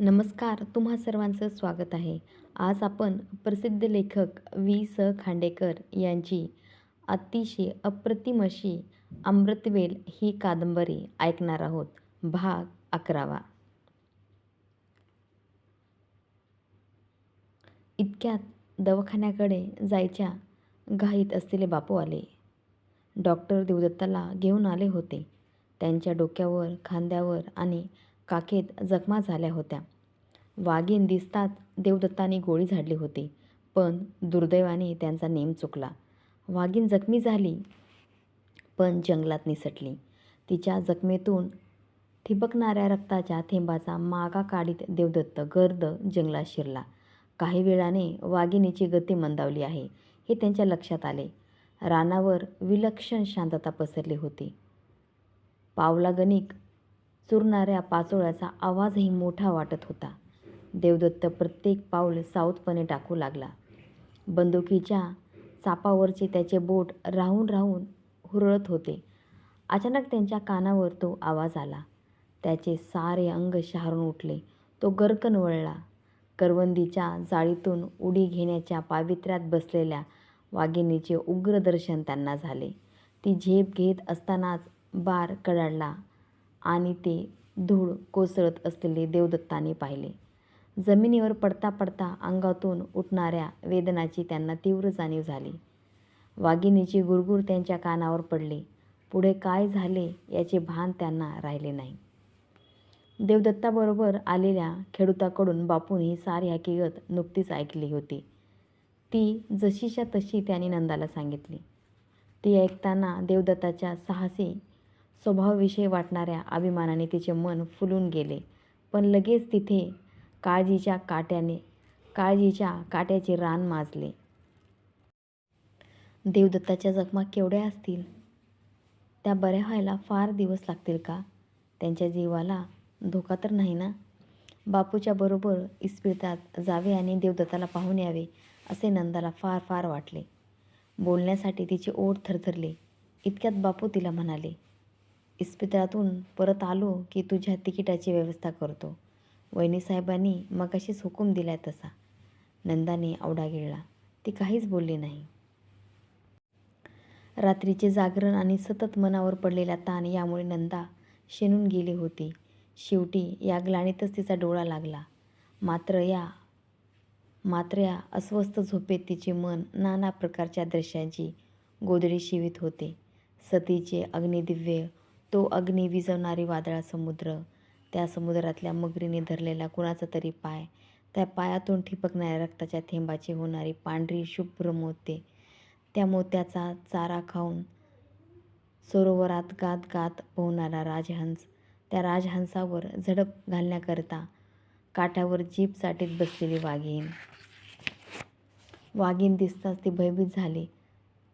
नमस्कार तुम्हा सर्वांचं स्वागत आहे. आज आपण प्रसिद्ध लेखक वी स. खांडेकर यांची अतिशय अप्रतिम अशी अमृतवेल ही कादंबरी ऐकणार आहोत. भाग अकरावा. इतक्यात दवाखान्याकडे जायच्या घाईत असलेले बापू आले. डॉक्टर देवदत्ताला घेऊन आले होते. त्यांच्या डोक्यावर खांद्यावर आणि काखेत जखमा झाल्या होत्या. वाघीण दिसतात देवदत्ताने गोळी झाडली होती पण दुर्दैवाने त्यांचा नेम चुकला. वाघीण जखमी झाली पण जंगलात निसटली. तिच्या जखमेतून ठिबकणाऱ्या रक्ताच्या थेंबाचा मागा काढीत देवदत्त गर्द जंगलात शिरला. काही वेळाने वाघिणीची गती मंदावली आहे हे त्यांच्या लक्षात आले. रानावर विलक्षण शांतता पसरली होती. पावलागणिक चुरणाऱ्या पाचोळ्याचा आवाजही मोठा वाटत होता. देवदत्त प्रत्येक पाऊल सावधपणे टाकू लागला. बंदुकीच्या चापावरचे त्याचे बोट राहून राहून हुरळत होते. अचानक त्यांच्या कानावर तो आवाज आला. त्याचे सारे अंग शहारून उठले. तो गरकन वळला. करवंदीच्या जाळीतून उडी घेण्याच्या पावित्र्यात बसलेल्या वाघिणीचे उग्र दर्शन त्यांना झाले. ती झेप घेत असतानाच बार कडाडला. आणि ते धूळ कोसळत असलेले देवदत्ताने पाहिले. जमिनीवर पडता पडता अंगातून उठणाऱ्या वेदनाची त्यांना तीव्र जाणीव झाली. वाघिणीची गुरगुर त्यांच्या कानावर पडली. पुढे काय झाले याचे भान त्यांना राहिले नाही. देवदत्ताबरोबर आलेल्या खेडूताकडून बापून ही सारी हकीकत नुकतीच ऐकली होती. ती जशीच्या तशी त्यांनी नंदाला सांगितली. ती ऐकताना देवदत्ताच्या साहसी स्वभावाविषयी वाटणाऱ्या अभिमानाने तिचे मन फुलून गेले. पण लगेच तिथे काळजीच्या काट्याने काळजीच्या काट्याचे रान माजले. देवदत्ताच्या जखमा केवढ्या असतील? त्या बऱ्या व्हायला फार दिवस लागतील का? त्यांच्या जीवाला धोका तर नाही ना? बापूच्या बरोबर इस्पितळात जावे आणि देवदत्ताला पाहून यावे असे नंदाला फार फार वाटले. बोलण्यासाठी तिचे ओढ थरथरले. इतक्यात बापू तिला म्हणाले इस्पितळातून परत आलो की तुझ्या तिकिटाची व्यवस्था करतो. वहिनीसाहेबांनी मगाशीच हुकूम दिलाय तसा. नंदाने आवडा गिळला. ती काहीच बोलली नाही. रात्रीचे जागरण आणि सतत मनावर पडलेला ताण यामुळे नंदा शेणून गेली होती. शेवटी या ग्लाणीतच तिचा डोळा लागला. मात्र या मात्र या अस्वस्थ झोपेत तिचे मन नाना प्रकारच्या दृश्यांची गोधडी शिवित होते. सतीचे अग्निदिव्य तो अग्नी विझवणारी वादळा समुद्र. त्या समुद्रातल्या मगरीने धरलेला कुणाचा तरी पाय. त्या पायातून ठिपकणाऱ्या रक्ताच्या थेंबाची होणारी पांढरी शुभ्र मोते. त्या मोत्याचा चारा खाऊन सरोवरात गात गात पोहणारा राजहंस. त्या राजहंसावर झडप घालण्याकरता काठावर जीप साठीत बसलेली वाघीण. वाघीण दिसताच ती भयभीत झाली.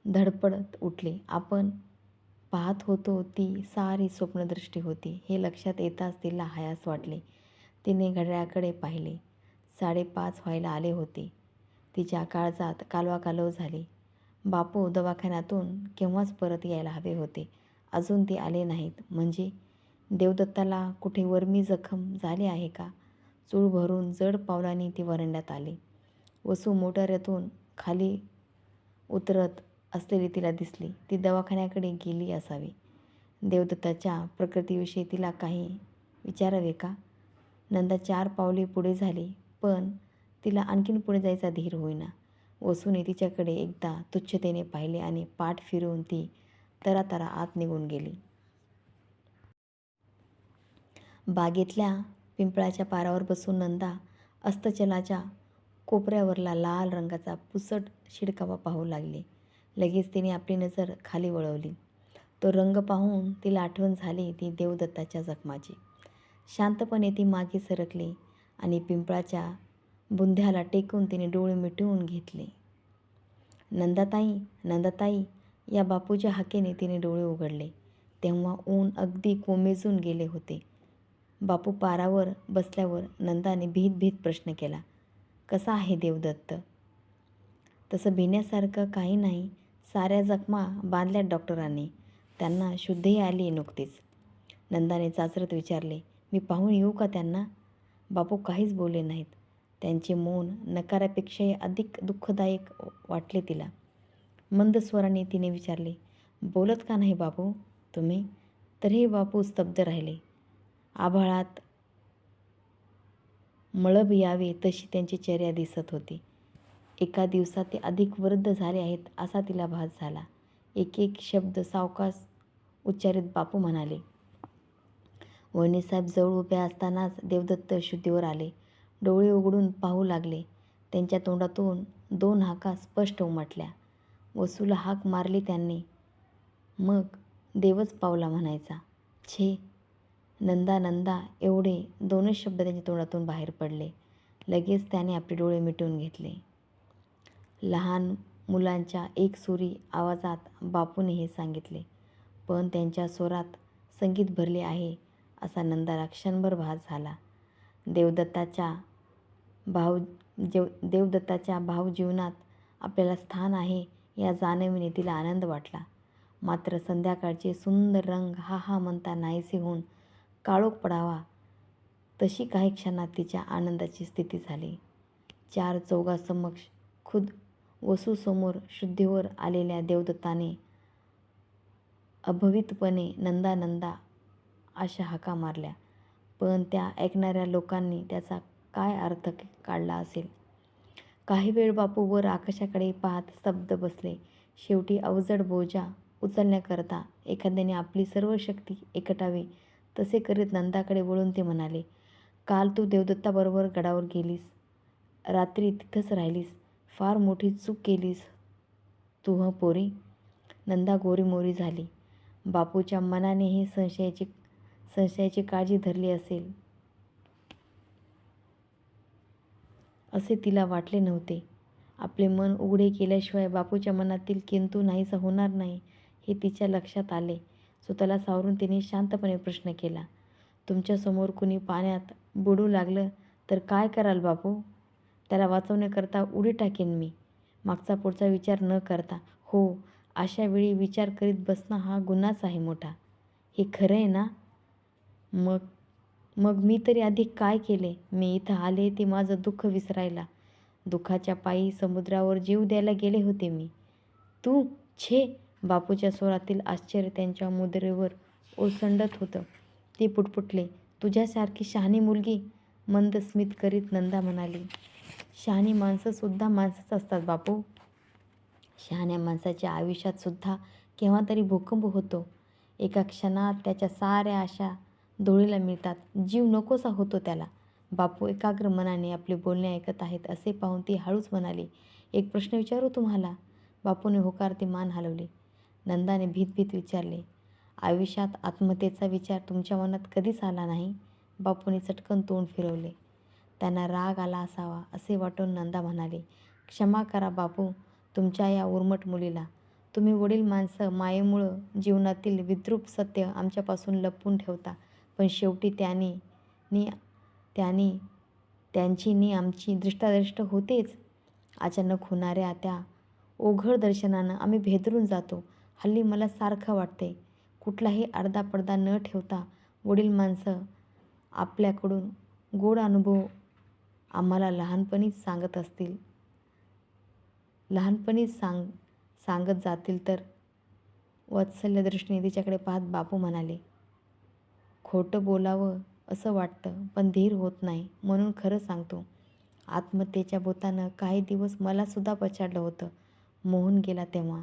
धडपडत उठली. आपण पाहत होतो ती सारी स्वप्नदृष्टी होती. हे लक्षात येताच तिला हयास वाटले. तिने घड्याळाकडे पाहिले. साडेपाच व्हायला आले होते. तिच्या काळजात कालवाकालव झाली. बापू दवाखान्यातून केव्हाच परत यायला हवे होते. अजून ते आले नाहीत. म्हणजे देवदत्ताला कुठे वर्मी जखम झाली आहे का? चूळ भरून जड पावलांनी ती वरंड्यात आली. वसू मोटाऱ्यातून खाली उतरत असलेली तिला दिसली. ती दवाखान्याकडे गेली असावी. देवदत्ताच्या प्रकृतीविषयी तिला काही विचारावे का? नंदा चार पावले पुढे झाली पण तिला आणखीन पुढे जायचा धीर होईना. वसूने तिच्याकडे एकदा तुच्छतेने पाहिले आणि पाठ फिरवून ती तरातरा आत निघून गेली. बागेतल्या पिंपळाच्या पारावर बसून नंदा अस्तचलाच्या कोपऱ्यावरला लाल रंगाचा पुसट शिडकावा पाहू लागली. लगेच तिने आपली नजर खाली वळवली. तो रंग पाहून तिला आठवण झाली ती देवदत्ताच्या जखमाची. शांतपणे ती मागे सरकली आणि पिंपळाच्या बुंध्याला टेकून तिने डोळे मिटवून घेतले. नंदाताई नंदाताई या बापूच्या हाकेने तिने डोळे उघडले. तेव्हा ऊन अगदी कोमेजून गेले होते. बापू पारावर बसल्यावर नंदाने भीत भीत प्रश्न केला कसा आहे देवदत्त? तसं भिण्यासारखं काही नाही साऱ्या जखमा बांधल्यात डॉक्टरांनी. त्यांना शुद्धही आली नुकतीच. नंदाने चाचरत विचारले मी पाहून येऊ का त्यांना? बापू काहीच बोलले नाहीत. त्यांचे मौन नकारापेक्षाही अधिक दुःखदायक वाटले तिला. मंद स्वराने तिने विचारले बोलत का नाही बापू तुम्ही? तरीही बापू स्तब्ध राहिले. आभाळात मळब यावे तशी त्यांची चर्या दिसत होती. एका दिवसात ते अधिक वृद्ध झाले आहेत असा तिला भास झाला. एक एक शब्द सावकाश उच्चारित बापू म्हणाले वहिनीसाहेब जवळ उभे असतानाच देवदत्त शुद्धीवर आले. डोळे उघडून पाहू लागले. त्यांच्या तोंडातून दोन हाका स्पष्ट उमटल्या. वसूला हाक मारली त्यांनी. मग देवच पावला म्हणायचा छे नंदा नंदा एवढे दोनच शब्द त्यांच्या तोंडातून बाहेर पडले. लगेच त्याने आपले डोळे मिटवून घेतले. लहान मुलांच्या एकसुरी आवाजात बापूने हे सांगितले. पण त्यांच्या स्वरात संगीत भरले आहे असा नंदाला क्षणभर भास झाला. देवदत्ताच्या भाव जेव देवदत्ताच्या भावजीवनात आपल्याला स्थान आहे या जाणीवीने तिला आनंद वाटला. मात्र संध्याकाळचे सुंदर रंग हा हा म्हणता नाहीसे होऊन काळोख पडावा तशी काही क्षणात तिच्या आनंदाची स्थिती झाली. चार चौघासमक्ष खुद वसूसमोर शुद्धीवर आलेल्या देवदत्ताने अभवितपणे नंदा नंदा अशा हाका मारल्या. पण त्या ऐकणाऱ्या लोकांनी त्याचा काय अर्थ काढला असेल? काही वेळ बापू वर आकाशाकडे पाहत स्तब्ध बसले. शेवटी अवजड बोजा उचलण्याकरता एखाद्याने आपली सर्व शक्ती एकटावी तसे करीत नंदाकडे वळून ते म्हणाले काल तू देवदत्ताबरोबर गडावर गेलीस. रात्री तिथंच राहिलीस. फार मोठी चूक केलीस. तू ह पोरी. नंदा गोरीमोरी झाली. बापूच्या मनाने हे संशयाची संशयाची काळजी धरली असेल. असे तिला वाटले नव्हते. आपले मन उघडे केल्याशिवाय बापूच्या मनातील किंतू नाहीसा होणार नाही हे तिच्या लक्षात आले. स्वतःला सावरून तिने शांतपणे प्रश्न केला. तुमच्यासमोर कुणी पाण्यात बुडू लागलं तर काय कराल बापू? त्याला वाचवण्याकरता उडी टाकेन मी. मागचा पुढचा विचार न करता. हो अशा वेळी विचार करीत बसणं हा गुन्हाच आहे मोठा. हे खरं आहे ना? मग मग मी तरी आधी काय केले? मी इथं आले ते माझं दुःख विसरायला. दुःखाच्या पायी समुद्रावर जीव द्यायला गेले होते मी. तू छे! बापूच्या स्वरातील आश्चर्य त्यांच्या मुद्रेवर ओसंडत होतं. ते पुटपुटले. तुझ्यासारखी शहाणी मुलगी मंद स्मित करीत नंदा म्हणाली. शहाणी माणसंसुद्धा माणसंच असतात बापू. शहाण्या माणसाच्या आयुष्यातसुद्धा केव्हा तरी भूकंप होतो. एका क्षणात त्याच्या साऱ्या आशा धुळीला मिळतात. जीव नकोसा होतो त्याला. बापू एकाग्र मनाने आपले बोलणे ऐकत आहेत असे पाहून ती हळूच म्हणाली एक प्रश्न विचारू तुम्हाला? बापूने होकारती मान हलवली. नंदाने भीतभीत विचारले आयुष्यात आत्महत्येचा विचार तुमच्या मनात कधीच आला नाही? बापूने चटकन तोंड फिरवले. त्यांना राग आला असावा असे वाटून नंदा म्हणाले क्षमा करा बापू तुमच्या या उर्मट मुलीला. तुम्ही वडील माणसं मायेमुळं जीवनातील विद्रूप सत्य आमच्यापासून लपवून ठेवता पण शेवटी त्यांनी नी त्यांनी त्यांची नी आमची दृष्टादृष्ट होतेच. अचानक होणाऱ्या त्या ओघळ दर्शनानं आम्ही भेदरून जातो. हल्ली मला सारखं वाटते कुठलाही अर्धा पडदा न ठेवता वडील माणसं आपल्याकडून गोड अनुभव आम्हाला लहानपणीच सांगत असतील. लहानपणीच सांग सांगत जातील तर? वत्सल्यदृष्टीने तिच्याकडे पाहत बापू म्हणाले खोटं बोलावं असं वाटतं पण धीर होत नाही म्हणून खरं सांगतो. आत्महत्येच्या बोतानं काही दिवस मलासुद्धा पछाडलं होतं. मोहून गेला तेव्हा.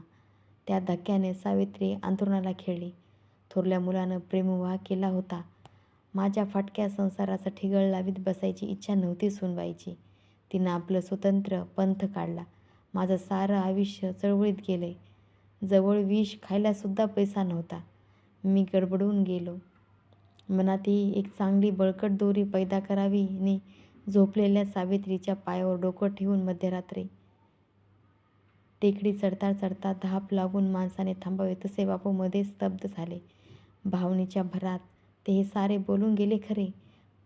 त्या धक्क्याने सावित्री अंथरुणाला खेळली. थोरल्या मुलानं प्रेमविवाह केला होता. माझ्या फाटक्या संसाराचा ठिगळ लावीत बसायची इच्छा नव्हती सुनबाईची. तिनं आपलं स्वतंत्र पंथ काढला. माझं सारं आयुष्य चळवळीत गेले. जवळ विष खायलासुद्धा पैसा नव्हता. मी गडबडून गेलो. मनातही एक चांगली बळकट दोरी पैदा करावी नि झोपलेल्या सावित्रीच्या पायावर डोकं ठेवून मध्यरात्री. टेकडी चढता चढता धाप लागून माणसाने थांबावे तसे बापू मध्ये स्तब्ध झाले. भावनेच्या भरात ते हे सारे बोलून गेले खरे.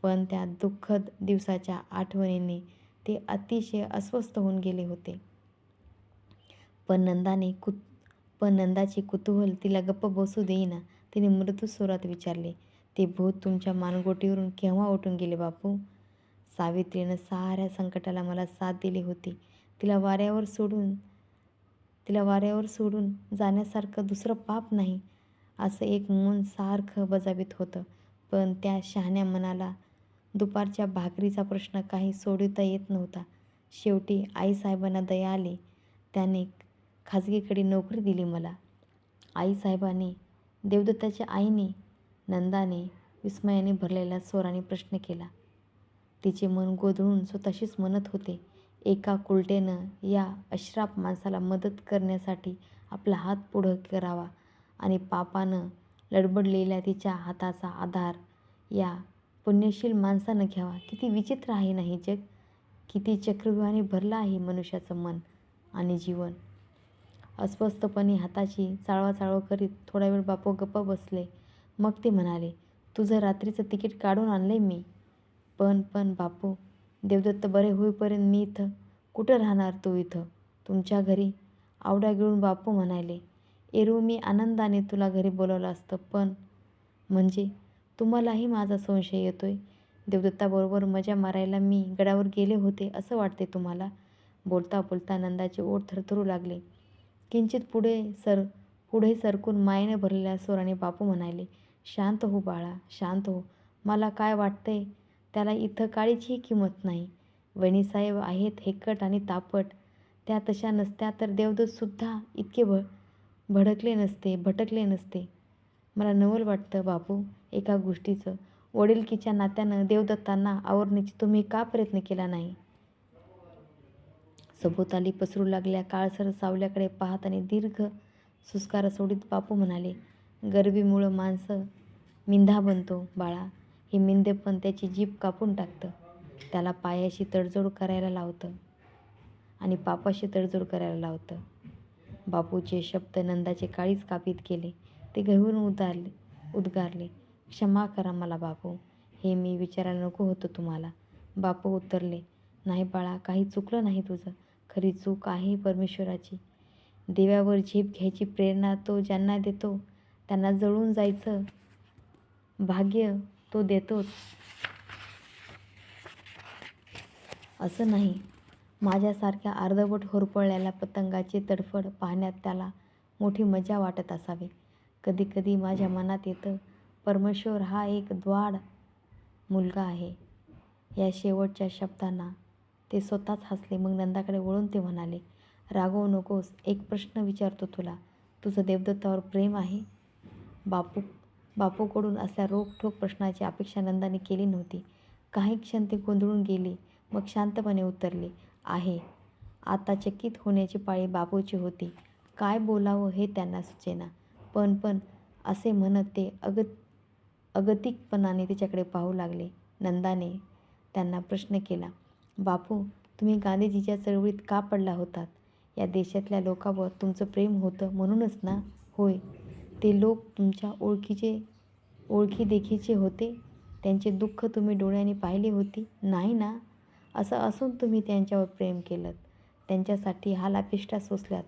पण त्या दुःखद दिवसाच्या आठवणीने ते अतिशय अस्वस्थ होऊन गेले होते. पण नंदाने कुत पण नंदाची कुतूहल तिला गप्प बसू देईना तिने मृदू स्वरात विचारले ते भूत तुमच्या मानगोटीवरून केव्हा उठून गेले बापू? सावित्रीनं साऱ्या संकटाला मला साथ दिली होती. तिला वाऱ्यावर सोडून तिला वाऱ्यावर सोडून जाण्यासारखं दुसरं पाप नाही. असं एक मन सारखं बजावीत होतं. पण त्या शहाण्या मनाला दुपारच्या भाकरीचा प्रश्न काही सोडवता येत नव्हता. शेवटी आईसाहेबांना दया आली. त्याने खाजगीकडे नोकरी दिली मला. आईसाहेबांनी देवदत्ताच्या आईने नंदाने विस्मयाने भरलेल्या स्वराने प्रश्न केला. तिचे मन गोधळून स्वतःशीच म्हणत होते एका कुलटेनं या अश्राप माणसाला मदत करण्यासाठी आपला हात पुढं करावा. आणि पापानं लडबडलेल्या तिच्या हाताचा आधार या पुण्यशील माणसानं घ्यावा. किती विचित्र आहे नाही जग. किती चक्रव्यूहाने भरलं आहे मनुष्याचं मन आणि जीवन. अस्वस्थपणे हाताची चाळवाचाळव करीत थोडा वेळ बापू गप्प बसले. मग ते म्हणाले तुझं रात्रीचं तिकीट काढून आणलंय मी. पण पण बापू देवदत्त बरे होईपर्यंत मी इथं कुठं राहणार तू इथं? तुमच्या घरी आवडा गिळून बापू म्हणाले. एरवी मी आनंदाने तुला घरी बोलवलं असतं पण म्हणजे तुम्हालाही माझा संशय येतोय. देवदत्ताबरोबर मजा मारायला मी गडावर गेले होते असं वाटते तुम्हाला? बोलता बोलता नंदाचे ओठ थरथरू लागले. किंचित पुढे सर पुढे सरकून मायेने भरलेल्या स्वराने बापू म्हणाले शांत हो बाळा शांत हो. मला काय वाटतंय त्याला इथं काळीचीही किंमत नाही. वहिनीसाहेब आहेत हेकट आणि तापट. त्या तशा नसत्या तर देवदत्तसुद्धा इतके भ भडकले नसते भटकले नसते. मला नवल वाटतं बापू एका गोष्टीचं. वडीलकीच्या नात्यानं देवदत्तांना आवरण्याची तुम्ही का प्रयत्न केला नाही? सभोवताली पसरू लागल्या काळसर सावल्याकडे पाहत आणि दीर्घ सुस्कार सोडीत बापू म्हणाले गरिबीमुळं माणसं मिंधा बनतो बाळा. हे मिंधेपण त्याची जीभ कापून टाकतं. त्याला पायाशी तडजोड करायला लावतं आणि पापाशी तडजोड करायला लावतं. बापूचे शब्द नंदाचे काळीच कापीत केले. ते गहून उदारले उद्गारले क्षमा करा मला बापू हे मी विचारायला नको होतं तुम्हाला. बापू उत्तरले नाही बाळा काही चुकलं नाही तुझं. खरी चूक आहे परमेश्वराची. देवावर झेप घ्यायची प्रेरणा तो ज्यांना देतो त्यांना जळून जायचं भाग्य तो देतोच. असं नाही. माझ्यासारख्या अर्धवट होरपळलेल्या पतंगाची तडफड पाहण्यात त्याला मोठी मजा वाटत असावी. कधीकधी माझ्या मनात येतं परमेश्वर हा एक द्वाड मुलगा आहे. या शेवटच्या शब्दांना ते स्वतःच हसले. मग नंदाकडे वळून ते म्हणाले रागवू नकोस. एक प्रश्न विचारतो तुला. तुझं देवदत्तावर प्रेम आहे? बापू बापूकडून असल्या रोखठोक प्रश्नाची अपेक्षा नंदाने केली नव्हती. काही क्षण ते गोंधळून गेले मग शांतपणे उतरले. आहे. आता चकित होण्याची पाळी बापूची होती. काय बोलावं हे त्यांना सुचेना. पण पण असे म्हणत ते अगत अगतिकपणाने तिच्याकडे पाहू लागले. नंदाने त्यांना प्रश्न केला बापू तुम्ही गांधीजीच्या चळवळीत का पडला होतात? या देशातल्या लोकांवर तुमचं प्रेम होतं म्हणूनच ना? होय. ते लोक तुमच्या ओळखीचे ओळखीदेखीचे होते? त्यांचे दुःख तुम्ही डोळ्याने पाहिले होती? नाही ना? असं असून तुम्ही त्यांच्यावर प्रेम केलं त्यांच्यासाठी हालापिष्टा सोसल्यात.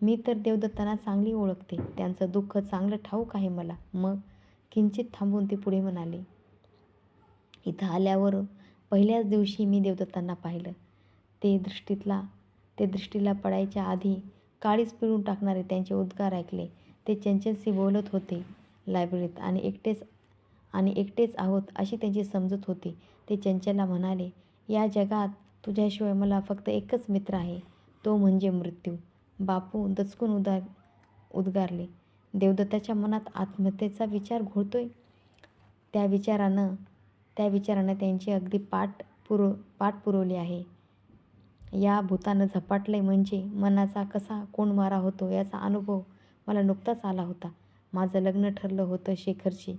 मी तर देवदत्तांना चांगली ओळखते. त्यांचं दुःख चांगलं ठाऊक आहे मला. मग किंचित थांबून ते पुढे म्हणाले इथं आल्यावर पहिल्याच दिवशी मी देवदत्तांना पाहिलं. ते दृष्टीतला ते दृष्टीला पडायच्या आधी काळीच पिळून टाकणारे त्यांचे उद्गार ऐकले. ते चंचलशी बोलत होते लायब्ररीत आणि एकटेच आणि एकटेच आहोत अशी त्यांची समजत होती ते चंचलला म्हणाले या जगात तुझ्याशिवाय मला फक्त एकच मित्र आहे. तो म्हणजे मृत्यू. बापू दचकून उदा उद्गारले. देवदत्ताच्या मनात आत्महत्येचा विचार घोळतोय. त्या विचारानं त्या विचारानं त्यांची अगदी पाठ पुरव पाठ पुरवली आहे. या भूतानं झपाटले म्हणजे मनाचा कसा कोण मारा होतो याचा अनुभव मला नुकताच आला होता. माझं लग्न ठरलं होतं शेखरशी.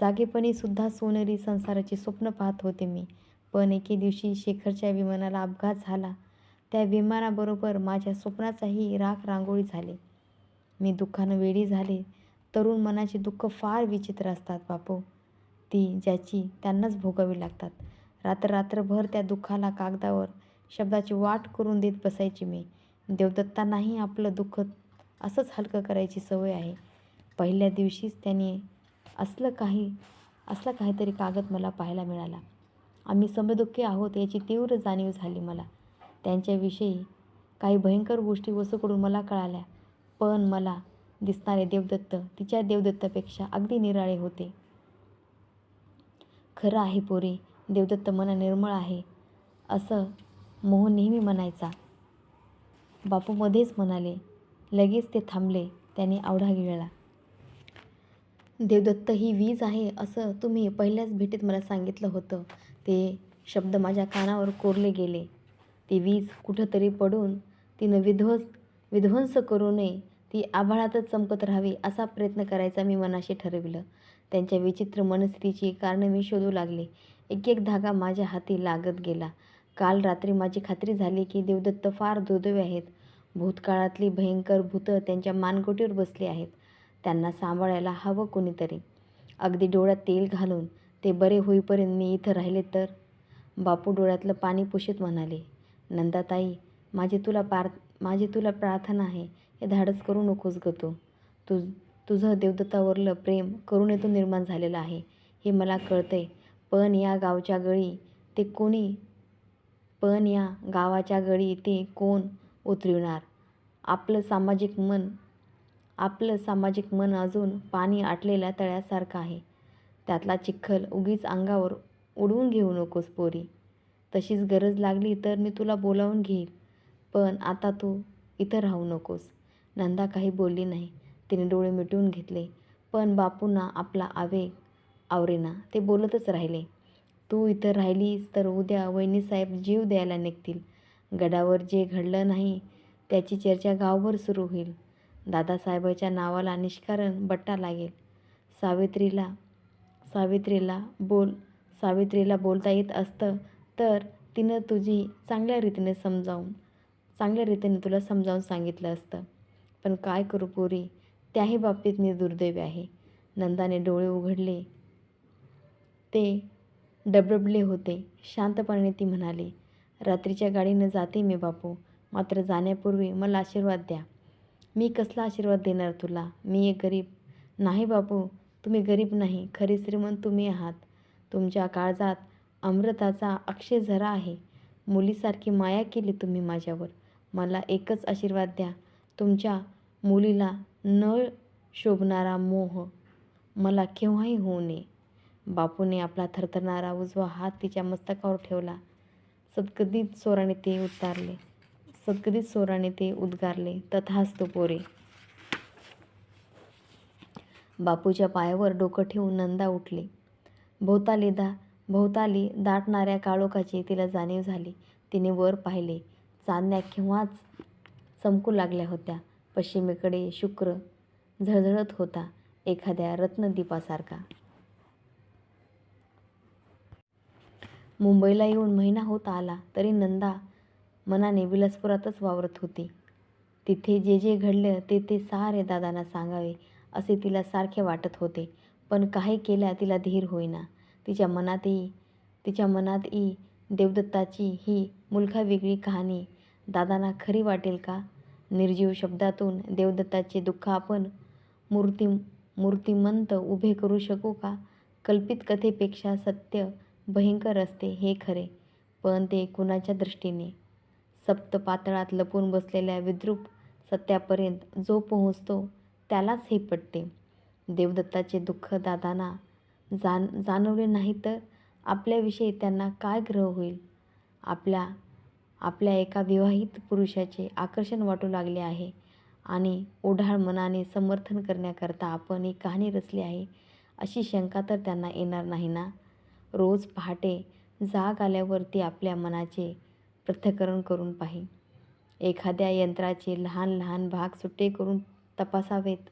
जागेपणीसुद्धा सोनेरी संसाराची स्वप्न पाहत होते मी. पण एके दिवशी शेखरच्या विमानाला अपघात झाला. त्या विमानाबरोबर माझ्या स्वप्नाचाही राख रांगोळी झाले. मी दुःखानं वेडी झाले. तरुण मनाची दुःख फार विचित्र असतात बापू. ती ज्याची त्यांनाच भोगावी लागतात. रात्र रात्रभर त्या दुःखाला कागदावर शब्दाची वाट करून देत बसायची मी. देवदत्तांनाही आपलं दुःख असंच हलकं करायची सवय आहे. पहिल्या दिवशीच त्याने असलं काही असला काहीतरी कागद मला पाहायला मिळाला. आम्ही समदुःखी आहोत याची तीव्र जाणीव झाली मला. त्यांच्याविषयी काही भयंकर गोष्टी वसूकडून मला कळाल्या. पण मला दिसणारे देवदत्त तिच्या देवदत्तापेक्षा अगदी निराळे होते. खरं आहे पोरी देवदत्त मना निर्मळ आहे. असं मोहन नेहमी म्हणायचा. बापू मध्येच म्हणाले. लगेच ते थांबले त्याने आवढा गिळला. देवदत्त ही वीज आहे असं तुम्ही पहिल्याच भेटीत मला सांगितलं होतं. ते शब्द माझ्या कानावर कोरले गेले. ती वीज कुठंतरी पडून तिनं विध्वस विध्वंस करू नये ती आभाळातच चमकत राहावी असा प्रयत्न करायचा मी मनाशी ठरविलं. त्यांच्या विचित्र मनस्थितीची कारणं मी शोधू लागले. एक एक धागा माझ्या हाती लागत गेला. काल रात्री माझी खात्री झाली की देवदत्त फार दुर्दैवी आहेत. भूतकाळातली भयंकर भूतं त्यांच्या मानगोटीवर बसली आहेत. त्यांना सांभाळायला हवं कोणीतरी. अगदी डोळ्यात तेल घालून ते बरे होईपर्यंत मी इथं राहिले तर? बापू डोळ्यातलं पाणी पुशीत म्हणाले नंदाताई माझी तुला पार माझी तुला प्रार्थना आहे हे धाडस करू नकोस ग तू. तुझ तुझं देवदत्तावरलं प्रेम करुणेतून निर्माण झालेलं आहे हे मला कळतंय. पण या गावच्या गळी ते कोणी पण या गावाच्या गळी ते कोण उतरविणार? आपलं सामाजिक मन आपलं सामाजिक मन अजून पाणी आटलेल्या तळ्यासारखं आहे. त्यातला चिखल उगीच अंगावर उडवून घेऊ नकोस पोरी. तशीच गरज लागली तर मी तुला बोलावून घेईल पण आता तू इथं राहू नकोस. नंदा काही बोलली नाही. तिने डोळे मिटवून घेतले पण बापूंना आपला आवेग आवरेना ते बोलतच राहिले. तू इथं राहिलीस तर उद्या वहिनीसाहेब जीव द्यायला निघतील. गडावर जे घडलं नाही त्याची चर्चा गावभर सुरू होईल. दादासाहेबाच्या नावाला निष्कारण बट्टा लागेल. सावित्रीला सावित्रीला बोल सावित्रीला बोलता येत असतं तर तिनं तुझी चांगल्या रीतीने समजावून चांगल्या रीतीने तुला समजावून सांगितलं असतं. पण काय करू पोरी? त्याही बाबतीत मी दुर्दैवी आहे. नंदाने डोळे उघडले. ते डबडबले होते. शांतपणे ती म्हणाली रात्रीच्या गाडीनं जाते मी बापू. मात्र जाण्यापूर्वी मला आशीर्वाद द्या. मी कसला आशीर्वाद देणार तुला? मी एक गरीब. नाही बापू तुम्ही गरीब नाही खरे श्रीमंत तुम्ही आहात. तुमच्या काळजात अमृताचा अक्षय झरा आहे. मुलीसारखी माया केली तुम्ही माझ्यावर. मला एकच आशीर्वाद द्या. तुमच्या मुलीला न शोभणारा मोह मला केव्हाही होऊ नये. बापूने आपला थरथरणारा उजवा हात तिच्या मस्तकावर ठेवला. सद्गदीत स्वराने ते उतारले. सदगदित स्वराने ते उद्गारले. तथास्तु पोरे बापूच्या पायावर डोकं ठेवून नंदा उठली. भोवताली दा भोवताली दाटणाऱ्या काळोखाची तिला जाणीव झाली. तिने वर पाहिले. चांदण्या केव्हाच चमकू लागल्या होत्या. पश्चिमेकडे शुक्र झळझळत होता एखाद्या रत्नदीपासारखा. मुंबईला येऊन महिना होत आला तरी नंदा मनाने विलासपुरातच वावरत होती. तिथे जे जे घडलं ते ते सारे दादांना सांगावे. असे तिला सारखे वाटत होते. पण काही केल्या तिला धीर होईना. तिच्या मनातही तिच्या मनातही देवदत्ताची ही मुलखा वेगळी कहाणी. दादांना खरी वाटेल का? निर्जीव शब्दातून देवदत्ताचे दुःख आपण मूर्ती मूर्तिमंत उभे करू शकू का? कल्पित कथेपेक्षा सत्य भयंकर असते हे खरे. पण ते कुणाच्या दृष्टीने? सप्त पातळात लपून बसलेल्या विद्रूप सत्यापर्यंत जो पोहोचतो त्यालाच हे पटते. देवदत्ताचे दुःख दादांना जाण जाणवले नाही तर आपल्याविषयी त्यांना काय ग्रह होईल? आपल्या आपल्या एका विवाहित पुरुषाचे आकर्षण वाटू लागले आहे आणि ओढाळ मनाने समर्थन करण्याकरता आपण ही कहाणी रचली आहे अशी शंका तर त्यांना येणार नाही ना? रोज पहाटे जाग आल्यावर ती आपल्या मनाचे पृथ्थकरण करून पाही. एखाद्या यंत्राचे लहान लहान भाग सुट्टे करून तपासावेत.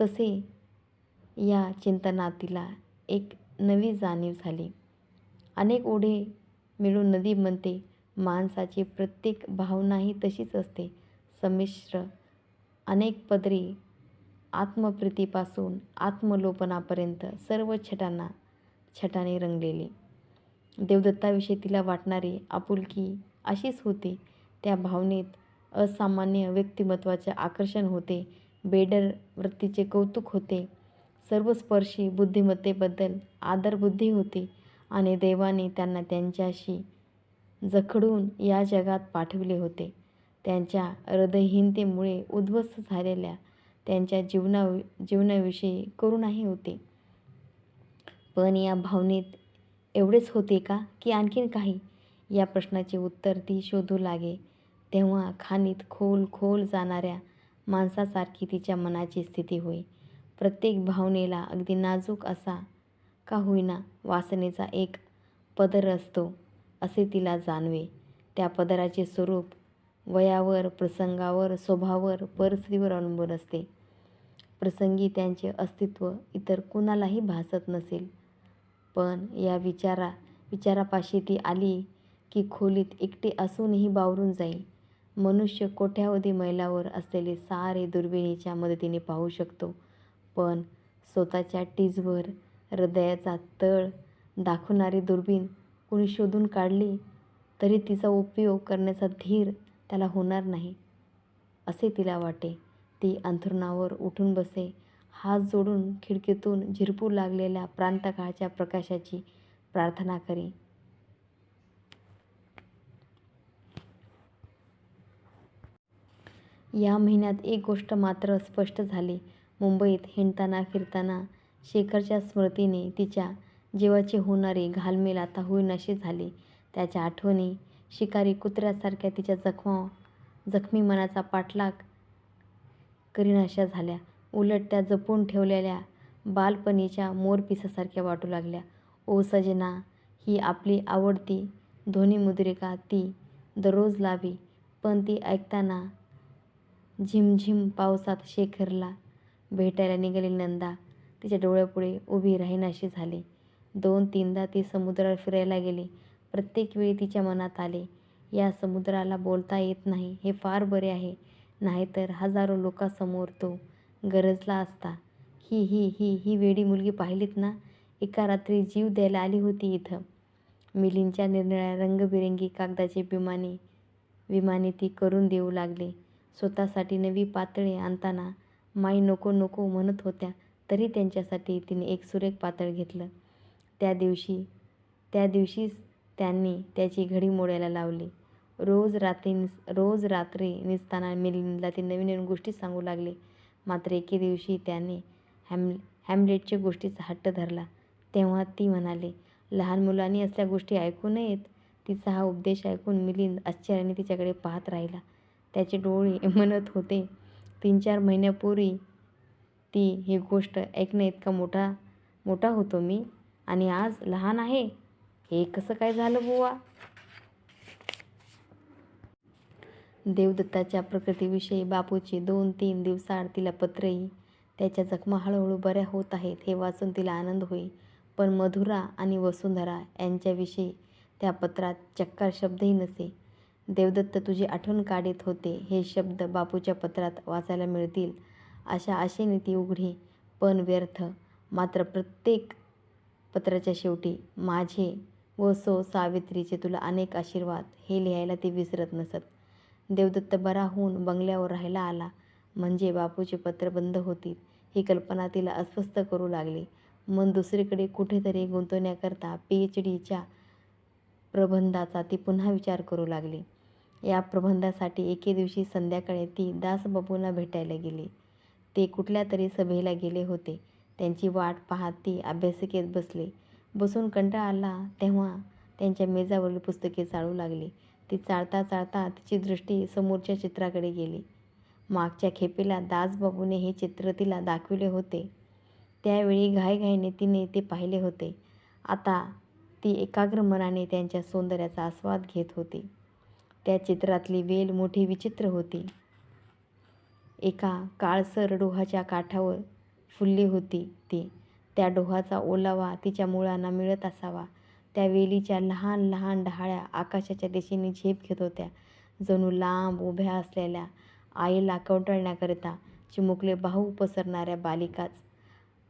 तसे या चिंतनातीला एक नवी जाणीव झाली. अनेक ओढे मिळून नदी म्हणते माणसाची प्रत्येक भावनाही तशीच असते. संमिश्र अनेक पदरी आत्मप्रीतीपासून आत्मलोपनापर्यंत सर्व छटांना छटाने रंगलेली. देवदत्ताविषयी तिला वाटणारी आपुलकी अशीच होती. त्या भावनेत असामान्य व्यक्तिमत्वाचे आकर्षण होते. बेडर वृत्तीचे कौतुक होते. सर्वस्पर्शी बुद्धिमत्तेबद्दल आदरबुद्धी होती आणि देवाने त्यांना त्यांच्याशी जखडून या जगात पाठविले होते. त्यांच्या हृदयहीनतेमुळे उद्ध्वस्त झालेल्या त्यांच्या जीवना जीवनाविषयी करुणाही होते. पण या भावनेत एवढेच होते का की आणखीन काही? या प्रश्नाचे उत्तर ती शोधू लागे. तेव्हा खाणीत खोल खोल जाणाऱ्या माणसासारखी तिच्या मनाची स्थिती होई प्रत्येक भावनेला अगदी नाजूक असा का होईना वासनेचा एक पदर असतो असे तिला जाणवे. त्या पदराचे स्वरूप वयावर प्रसंगावर स्वभावावर परिस्थितीवर अवलंबून असते. प्रसंगी त्यांचे अस्तित्व इतर कुणालाही भासत नसेल. पण या विचारा विचारापाशी ती आली की खोलीत एकटी असूनही बावरून जाई. मनुष्य कोट्यावधी मैलावर असलेले सारे दुर्बिणीच्या मदतीने पाहू शकतो. पण स्वतःच्या टीजवर हृदयाचा तळ दाखवणारी दुर्बीण कुणी शोधून काढली तरी तिचा उपयोग करण्याचा धीर त्याला होणार नाही असे तिला वाटे. ती अंथरुणावर उठून बसे हात जोडून खिडकीतून झिरपू लागलेल्या प्रांतकाळच्या प्रकाशाची प्रार्थना करी. या महिन्यात एक गोष्ट मात्र स्पष्ट झाली. मुंबईत हिंडताना फिरताना शेखरच्या स्मृतीने तिच्या जीवाची होणारी घालमेल आता होईनाशी झाली. त्याच्या आठवणी शिकारी कुत्र्यासारख्या तिच्या जखमा जखमी मनाचा पाठलाग करीनाशा झाल्या. उलट त्या जपून ठेवलेल्या बालपणीच्या मोरपिसासारख्या वाटू लागल्या. ओ सजना ही आपली आवडती ध्वनिमुद्रिका ती दररोज लावी पण ती ऐकताना झिमझिम पावसात शेखरला भेटायला निघाली नंदा. तिच्या डोळ्यापुढे उभी राहीनाशी झाली. दोन तीनदा ती समुद्रावर फिरायला गेली. प्रत्येक वेळी तिच्या मनात आले या समुद्राला बोलता येत नाही हे फार बरे आहे. नाहीतर हजारो लोकांसमोर तो गरजला असता. ही ही ही ही वेडी मुलगी पाहिलीत ना? एका रात्री जीव द्यायला आली होती इथं. मिलींच्या निरनिळ्या रंगबिरंगी कागदाचे विमाने विमाने ती करून देऊ लागले. स्वतःसाठी नवी पातळे आणताना माई नको नको म्हणत होत्या तरी त्यांच्यासाठी तिने एक सुरेख पातळ घेतलं. त्या दिवशी त्या दिवशीच त्यांनी त्याची घडी मोडायला लावली. रोज रात्री निस रोज रात्री निसताना मिलिंदला ती नवीन नवीन गोष्टी सांगू लागले. मात्र एके दिवशी त्याने हॅम हॅमलेटच्या गोष्टीचा हट्ट धरला. तेव्हा ती म्हणाले लहान मुलांनी असल्या गोष्टी ऐकू नयेत. तिचा हा उपदेश ऐकून मिलिंद आश्चर्याने तिच्याकडे पाहत राहिला. त्याचे डोळे म्हणत होते. तीन चार महिन्यापूर्वी ती ही गोष्ट ऐकण्या इतका मोठा मोठा होतो मी. आणि आज लहान आहे. हे कसं काय झालं बुवा? देवदत्ताच्या प्रकृतीविषयी बापूची दोन तीन दिवसाआड तिला पत्रही त्याच्या जखमा हळूहळू बऱ्या होत आहेत हे वाचून तिला आनंद होई पण मधुरा आणि वसुंधरा यांच्याविषयी त्या पत्रात चक्कार शब्दही नसे. देवदत्त तुझी आठवण काढीत होते हे शब्द बापूच्या पत्रात वाचायला मिळतील अशा आशेने ती उघडी. पण व्यर्थ मात्र प्रत्येक पत्राच्या शेवटी माझे व सो सावित्रीचे तुला अनेक आशीर्वाद हे लिहायला ती विसरत नसत. देवदत्त बरा होऊन बंगल्यावर राहायला आला. म्हणजे बापूचे पत्र बंद होतील ही कल्पना तिला अस्वस्थ करू लागली. मन दुसरीकडे कुठेतरी गुंतवण्याकरता पी एच डीच्या प्रबंधाचा ती पुन्हा विचार करू लागली. या प्रबंधासाठी एके दिवशी संध्याकाळी ती दासबाबूंना भेटायला गेली. ते कुठल्या तरी सभेला गेले होते. त्यांची वाट पाहत ती अभ्यासिकेत बसली. बसून कंटाळा आला तेव्हा त्यांच्या मेजावरील पुस्तके चाळू लागली. ती चाळता चाळता तिची दृष्टी समोरच्या चित्राकडे गेली. मागच्या खेपेला दासबाबूने हे चित्र तिला दाखविले होते. त्यावेळी घाईघाईने तिने ते पाहिले होते. आता ती एकाग्र मनाने त्यांच्या सौंदर्याचा आस्वाद घेत होती. त्या चित्रातली वेल मोठी विचित्र होती. एका काळसर डोहाच्या काठावर फुलली होती ती. त्या डोहाचा ओलावा तिच्या मुळांना मिळत असावा. त्या वेलीच्या लहान लहान डहाळ्या आकाशाच्या दिशेने झेप घेत होत्या. जणू लांब उभ्या असलेल्या आईला कवटळण्याकरिता चिमुकले बाहू पसरणाऱ्या बालिकाच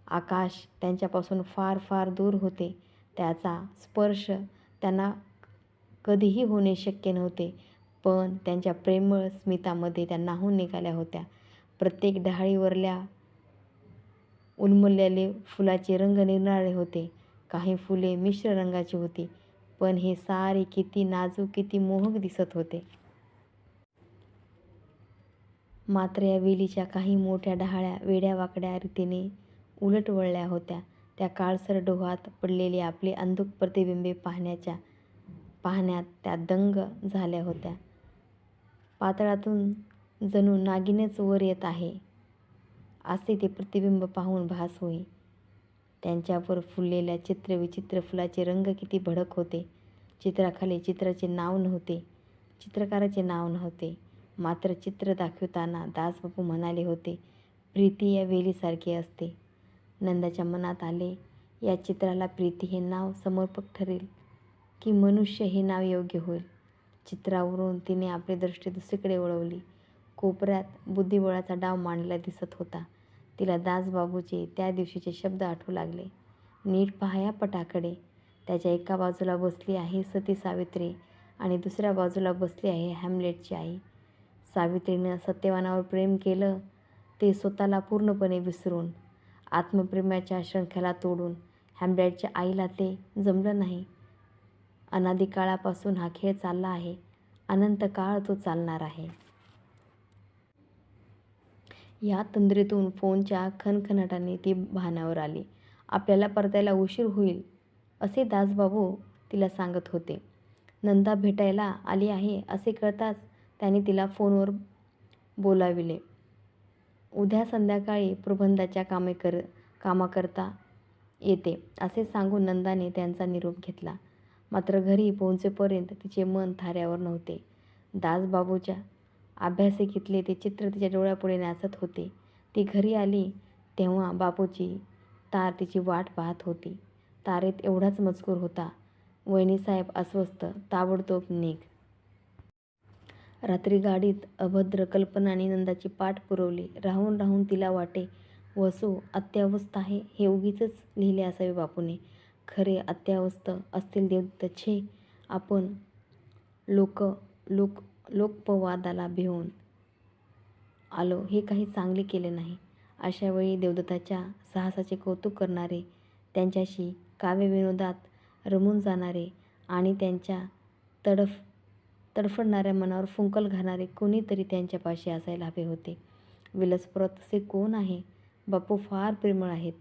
आकाश त्यांच्यापासून फार फार दूर होते. त्याचा स्पर्श त्यांना कधीही होणे शक्य नव्हते. पण त्यांच्या प्रेमळ स्मितामध्ये त्या नाहून निघाल्या होत्या. प्रत्येक डहाळीवरल्या उन्मळलेले फुलाचे रंग निरनिराळे होते. काही फुले मिश्र रंगाची होती पण हे सारे किती नाजूक किती मोहक दिसत होते. मात्र या वेलीच्या काही मोठ्या डहाळ्या वेड्यावाकड्या रीतीने उलट वळल्या होत्या. त्या काळसर डोहात पडलेली आपली अंधुक प्रतिबिंबे पाहण्याच्या पाहण्यात त्या दंग झाल्या होत्या. पातळातून जणू नागिनच वर येत आहे. असे ते प्रतिबिंब पाहून भास होई. त्यांच्यावर फुललेल्या चित्रविचित्र फुलाचे रंग किती भडक होते. चित्राखाली चित्राचे नाव नव्हते. चित्रकाराचे नाव नव्हते. मात्र चित्र दाखवताना दासबापू म्हणाले होते प्रीती या वेलीसारखी असते. नंदाच्या मनात आले या चित्राला प्रीती हे नाव समर्पक ठरेल की मनुष्य हे नाव योग्य होईल. चित्रावरून तिने आपली दृष्टी दुसरीकडे वळवली. कोपऱ्यात बुद्धिबळाचा डाव मांडला दिसत होता. तिला दासबाबूचे त्या दिवशीचे शब्द आठवू लागले. नीट पाहया पटाकडे. त्याच्या एका बाजूला बसली आहे सती सावित्री आणि दुसऱ्या बाजूला बसली आहे हॅमलेटची आई. सावित्रीनं सत्यवानावर प्रेम केलं ते स्वतःला पूर्णपणे विसरून आत्मप्रेमाच्या शृंखला तोडून हॅम्लेटच्या आईला ते जमलं नाही. अनादिकाळापासून हा खेळ चालला आहे. अनंत काळ तो चालणार आहे. या तंद्रीतून फोनच्या खनखनाटाने ती भानावर आली. आपल्याला परतायला उशीर होईल असे दासबाबू तिला सांगत होते. नंदा भेटायला आली आहे असे कळताच त्याने तिला फोनवर बोलाविले. उद्या संध्याकाळी प्रबंधाच्या कामे कर कामाकरता येते असे सांगून नंदाने त्यांचा निरोप घेतला. मात्र घरी पोहोचेपर्यंत तिचे मन थाऱ्यावर नव्हते. दासबाबूच्या अभ्यासिकेतले ते चित्र तिच्या डोळ्यापुढे नाचत होते. ती घरी आली तेव्हा बापूची तार तिची वाट पाहत होती. तारेत एवढाच मजकूर होता. वहिनीसाहेब अस्वस्थ ताबडतोब निघ. रात्री गाडीत अभद्र कल्पनाने नंदाची पाठ पुरवली. राहून राहून तिला वाटे वसू अत्यावस्थ आहे हे उगीच लिहिले असावे बापूने. खरे अत्यावस्थ असतील देव आपण लोक लोक लोकपवादाला भिवून आलो. हे काही चांगले केले नाही. अशा वेळी देवदत्ताच्या साहसाचे कौतुक करणारे त्यांच्याशी काव्यविनोदात रमून जाणारे आणि त्यांच्या तडफ तडफडणाऱ्या मनावर फुंकल घालणारे कोणीतरी त्यांच्यापाशी असायला हवे होते. विलसपुरात असे कोण आहे? बापू फार प्रेमळ आहेत.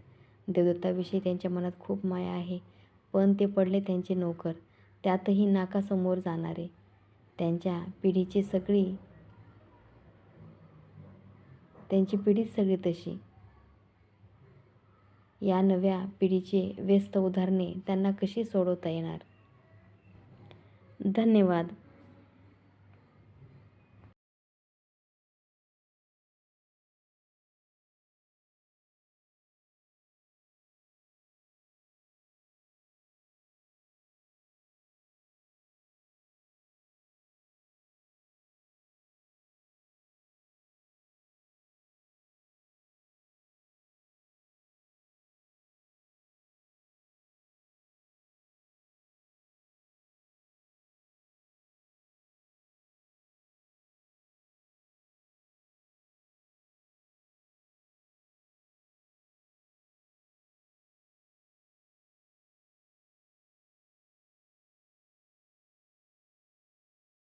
देवदत्ताविषयी त्यांच्या मनात खूप माया आहे. पण ते पडले त्यांचे नोकर. त्यातही नाकासमोर जाणारे. त्यांच्या पिढीची सगळी त्यांची पिढीच सगळी तशी. या नव्या पिढीचे व्यस्त उदाहरणे त्यांना कशी सोडवता येणार? धन्यवाद.